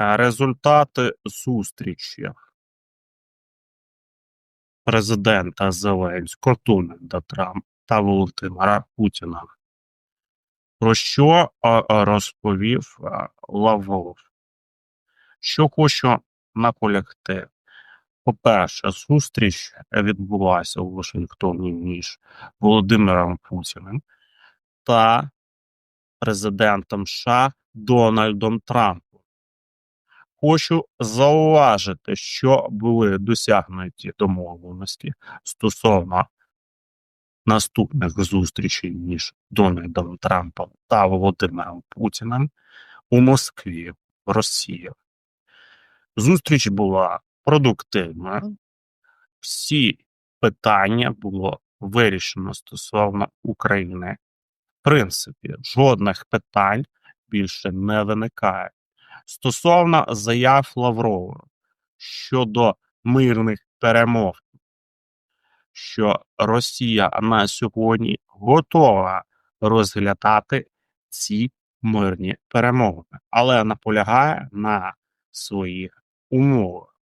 Результати зустрічі президента Зеленського, Дональда Трампа та Володимира Путіна. Про що розповів Лавров? Що хочу наполягти. По-перше, зустріч відбулася у Вашингтоні між Володимиром Путіним та президентом США Дональдом Трампом. Хочу зауважити, що були досягнуті домовленості стосовно наступних зустрічей між Дональдом Трампом та Володимиром Путіним у Москві, в Росії. Зустріч була продуктивною. Всі питання було вирішено стосовно України. В принципі, жодних питань більше не виникає. Стосовно заяв Лаврова щодо мирних перемов, що Росія на сьогодні готова розглядати ці мирні перемовини, але наполягає на своїх умовах.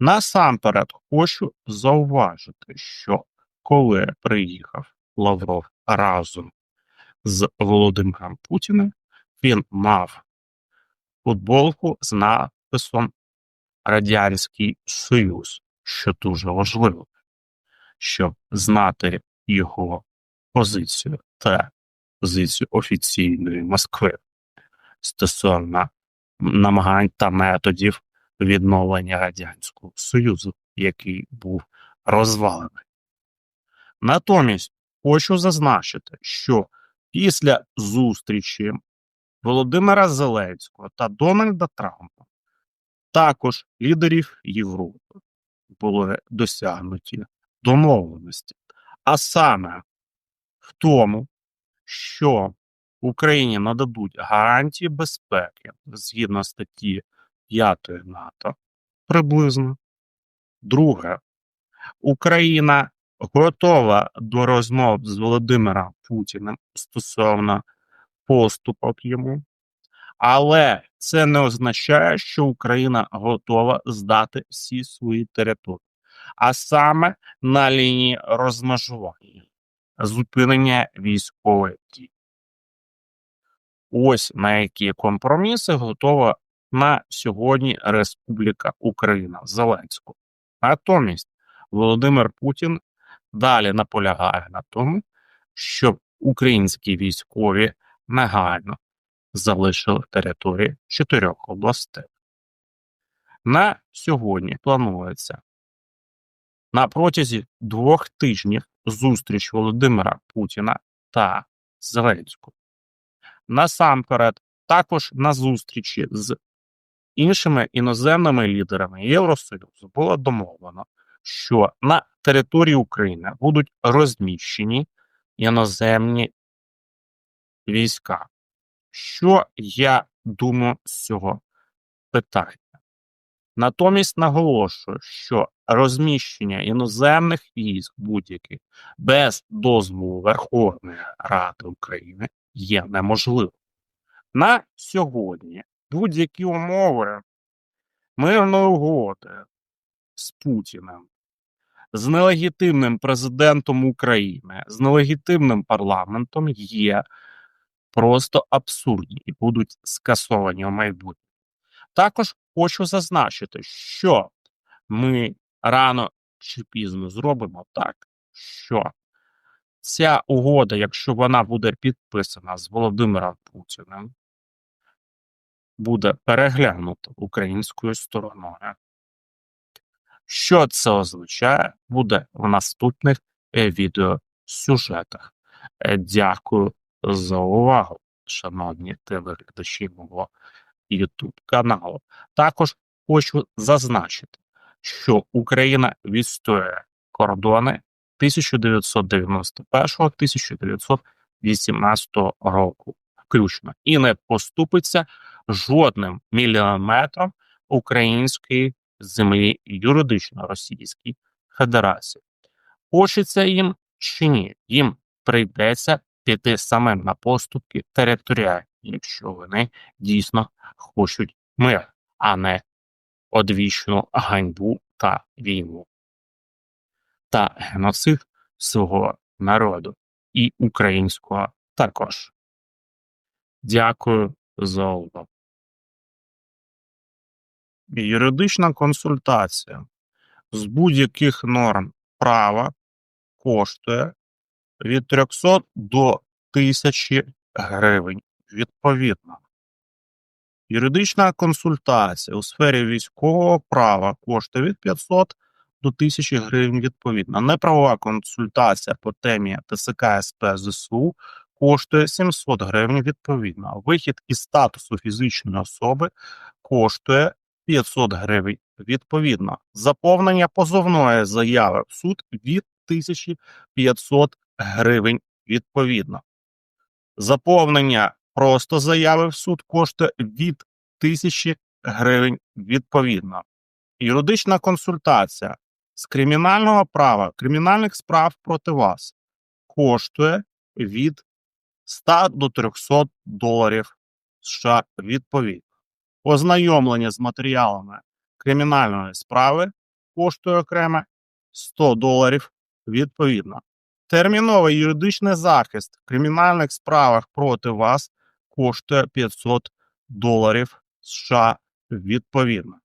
Насамперед хочу зауважити, що коли приїхав Лавров разом з Володимиром Путіним, він мав футболку з надписом Радянський Союз, що дуже важливо, щоб знати його позицію та позицію офіційної Москви стосовно намагань та методів відновлення Радянського Союзу, який був розвалений. Натомість хочу зазначити, що після зустрічі Володимира Зеленського та Дональда Трампа, також лідерів Європи, були досягнуті домовленості, а саме в тому, що Україні нададуть гарантії безпеки згідно статті 5 НАТО приблизно. Друге, Україна готова до розмов з Володимиром Путіним стосовно поступок йому, але це не означає, що Україна готова здати всі свої території, а саме на лінії розмежування, зупинення військових дій. Ось на які компроміси готова на сьогодні Республіка Україна Зеленського. Натомість Володимир Путін далі наполягає на тому, щоб українські військові негайно залишили території чотирьох областей. На сьогодні планується на протязі двох тижнів зустріч Володимира Путіна та Зеленського. Насамперед, також на зустрічі з іншими іноземними лідерами Євросоюзу було домовлено, що на території України будуть розміщені іноземні війська. Що я думаю з цього питання? Натомість наголошую, що розміщення іноземних військ будь-яких без дозволу Верховної Ради України є неможливим. На сьогодні будь-які умови мирної угоди з Путіним, з нелегітимним президентом України, з нелегітимним парламентом є просто абсурдні і будуть скасовані у майбутньому. Також хочу зазначити, що ми рано чи пізно зробимо так, що ця угода, якщо вона буде підписана з Володимиром Путіним, буде переглянута українською стороною. Що це означає, буде в наступних е, відеосюжетах. Е, Дякую за увагу, шановні телеглядачі мого YouTube каналу. Також хочу зазначити, що Україна відстоює кордони 1991-1918 року включно і не поступиться жодним міліметром української землі юридично Російській Федерації. Хочеться їм чи ні, їм прийдеться піти самим на поступки територіальні, якщо вони дійсно хочуть мир. а не одвічну ганьбу та війну та геноцид свого народу і українського також. Дякую за увагу. Юридична консультація з будь-яких норм права коштує від 300 до 1000 гривень відповідно. Юридична консультація у сфері військового права коштує від 500 до 1000 гривень відповідно. Неправова консультація по темі ТСК СП ЗСУ коштує 700 гривень відповідно. Вихід із статусу фізичної особи коштує 500 гривень відповідно. Заповнення позовної заяви в суд від 1500 гривень відповідно. Заповнення просто заяви в суд коштує від 1000 гривень відповідно. Юридична консультація з кримінального права кримінальних справ проти вас коштує від 100 до 300 доларів США відповідно. Ознайомлення з матеріалами кримінальної справи коштує окремо 100 доларів відповідно. Терміновий юридичний захист в кримінальних справах проти вас коштує 500 доларів США відповідно.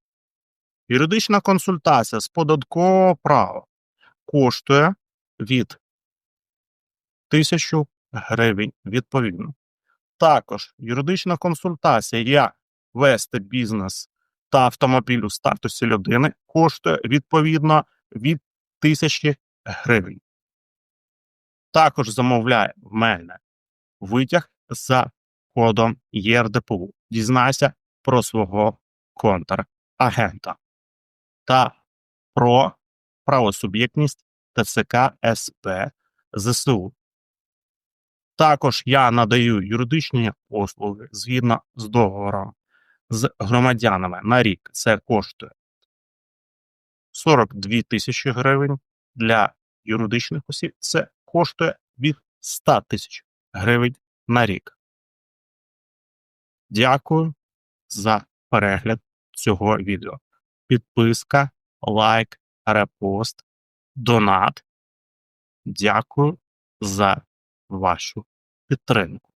Юридична консультація з податкового права коштує від 1000 гривень відповідно. Також юридична консультація як вести бізнес та автомобіль у статусі людини коштує відповідно від 1000 гривень. Також замовляє в мене витяг за кодом ЄРДПУ. Дізнайся про свого контрагента та про правосуб'єктність ТЦК СП ЗСУ. Також я надаю юридичні послуги згідно з договором з громадянами на рік. Це коштує 42 тисячі гривень для юридичних осіб. Це коштує від 100 тисяч гривень на рік. Дякую за перегляд цього відео. Підписка, лайк, репост, донат. Дякую за вашу підтримку.